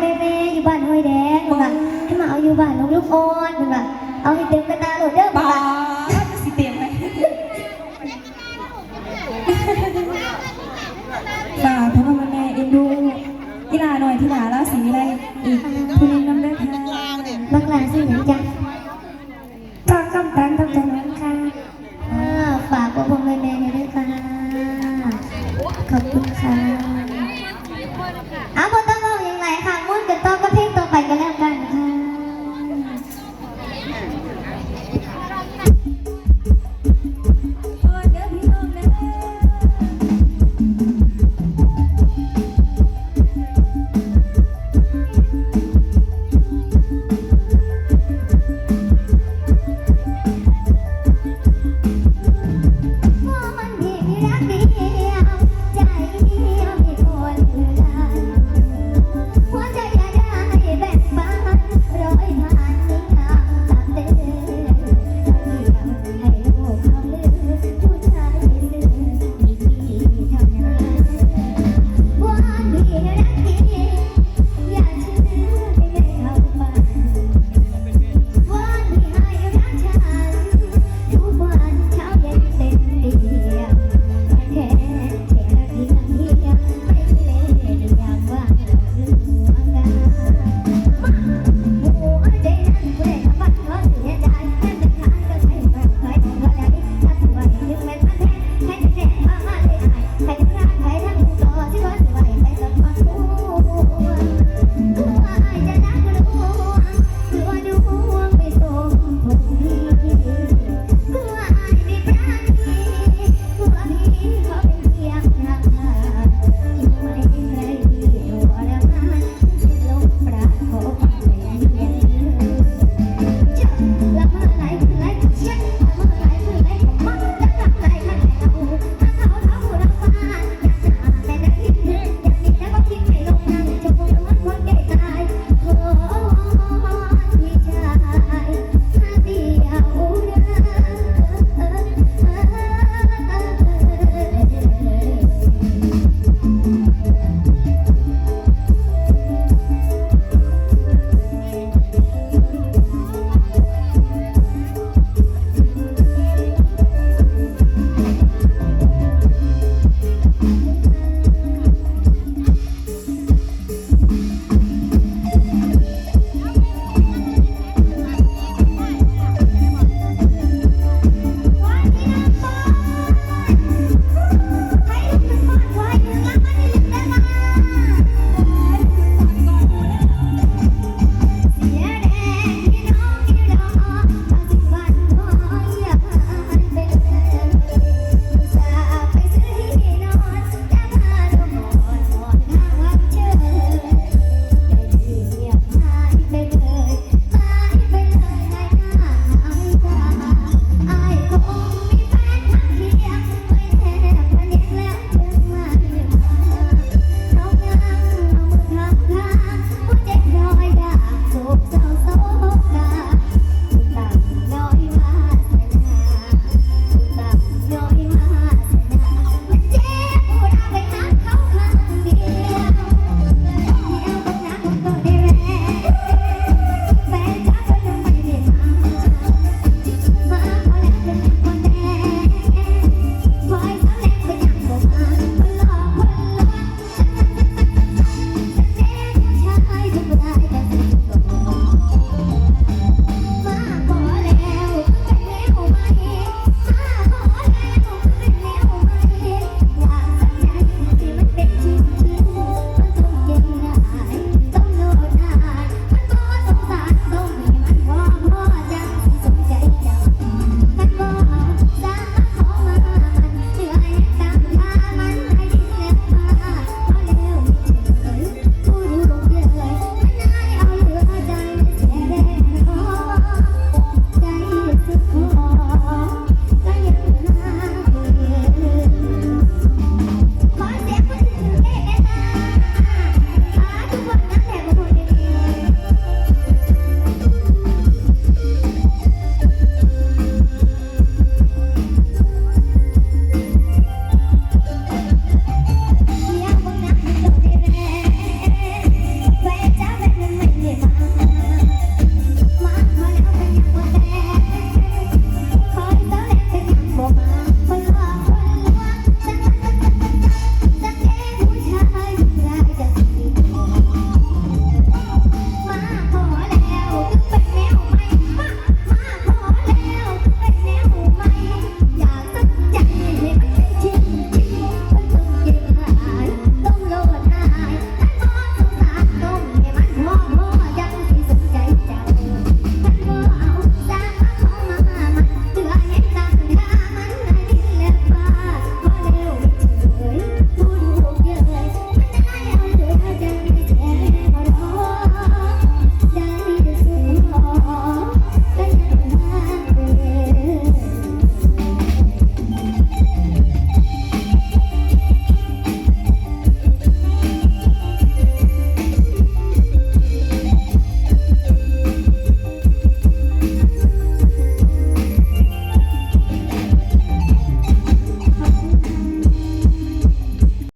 แม่แม่อยู่บ้านห้วยแดงมึงอ่าให้มาเอาอยู่บ้านน้องลูกอ่อนมึงอ่าเอาให้เต็มกระตาโหลดเด้อมึงอ่จะสิเตียมไหมค่ะพ่อแม่เอ็นดูกีฬาหน่อยที่หลาไรอีา